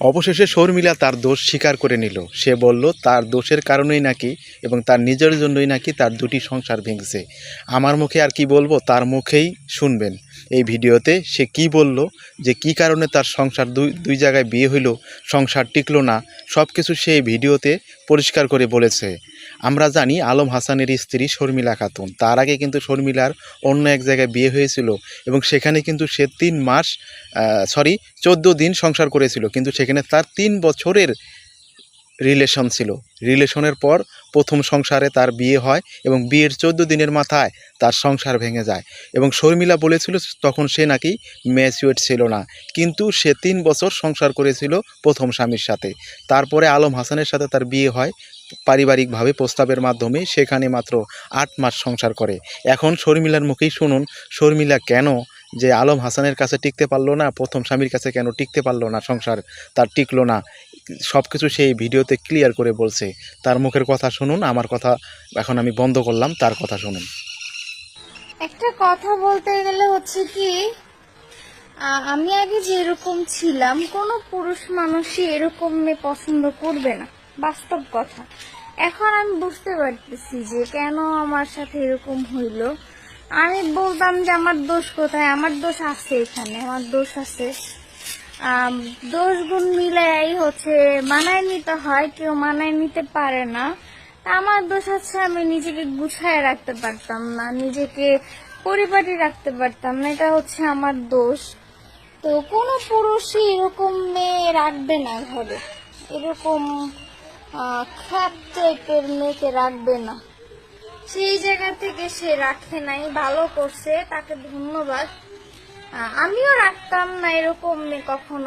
অবশেষে শর্মিলা তার দোষ স্বীকার করে নিল। সে বলল, তার দোষের কারণেই নাকি এবং তার নিজের জন্যই নাকি তার দুটি সংসার ভেঙেছে। আমার মুখে আর কি বলব? তার মুখেই শুনবেন। এই ভিডিওতে সে কি বলল, যে কি কারণে তার সংসার দুই দুই জায়গায় বিয়ে হইল, সংসার টিকল না সব কিছু সে এই ভিডিওতে পরিষ্কার করে বলেছে। আমরা জানি আলম হাসানের স্ত্রী শর্মিলা খাতুন। তার আগে কিন্তু শর্মিলার অন্য এক জায়গায় বিয়ে হয়েছিল এবং সেখানে কিন্তু সে তিন মাস সরি চোদ্দ দিন সংসার করেছিল। কিন্তু সেখানে তার তিন বছরের রিলেশন ছিল। রিলেশনের পর প্রথম সংসারে তার বিয়ে হয় এবং বিয়ের চোদ্দ দিনের মাথায় তার সংসার ভেঙে যায় এবং শর্মিলা বলেছিল তখন সে নাকি ম্যাচিওর ছিল না। কিন্তু সে তিন বছর সংসার করেছিল প্রথম স্বামীর সাথে। তারপরে আলম হাসানের সাথে তার বিয়ে হয় পারিবারিকভাবে প্রস্তাবের মাধ্যমে। সেখানে মাত্র আট মাস সংসার করে। এখন শর্মিলার মুখেই শুনুন, শর্মিলা কেন যে আলম হাসানের কাছে টিকতে পারল না, প্রথম স্বামীর কাছে কেন টিকতে পারল না, সংসার তার টিকলো না সব কিছু সেই ভিডিওতে ক্লিয়ার করে বলছে। তার মুখের কথা শুনুন, আমার কথা এখন আমি বন্ধ করলাম, তার কথা শুনুন। একটা কথা বলতে গেলে হচ্ছে কি আমি আগে যেরকম ছিলাম, কোনো পুরুষ মানুষই এরকম মেয়ে পছন্দ করবে না, বাস্তব কথা। এখন আমি বুঝতে পারতেছি যে কেন আমার সাথে এরকম হইল। আমি বলতাম যে আমার দোষ কোথায়? আমার দোষ আছে এখানে, আমার দোষ আছে দোষ গুণ মিলাই হচ্ছে, মানায় নিতে হয়, কেউ মানায় নিতে পারে না। আমার দোষ আছে আমি নিজেকে গুছায় রাখতে পারতাম না, নিজেকে পরিপাটি রাখতে পারতাম না, এটা হচ্ছে আমার দোষ। তো কোনো পুরুষই এরকম মেয়ে রাখবে না ঘরে। এরকম খ্যাপ টাইপের মেয়েকে রাখবে না। সেই জায়গা থেকে সে রাখে নাই, ভালো করছে, তাকে ধন্যবাদ। আমিও রাখতাম না এরকম কখনো।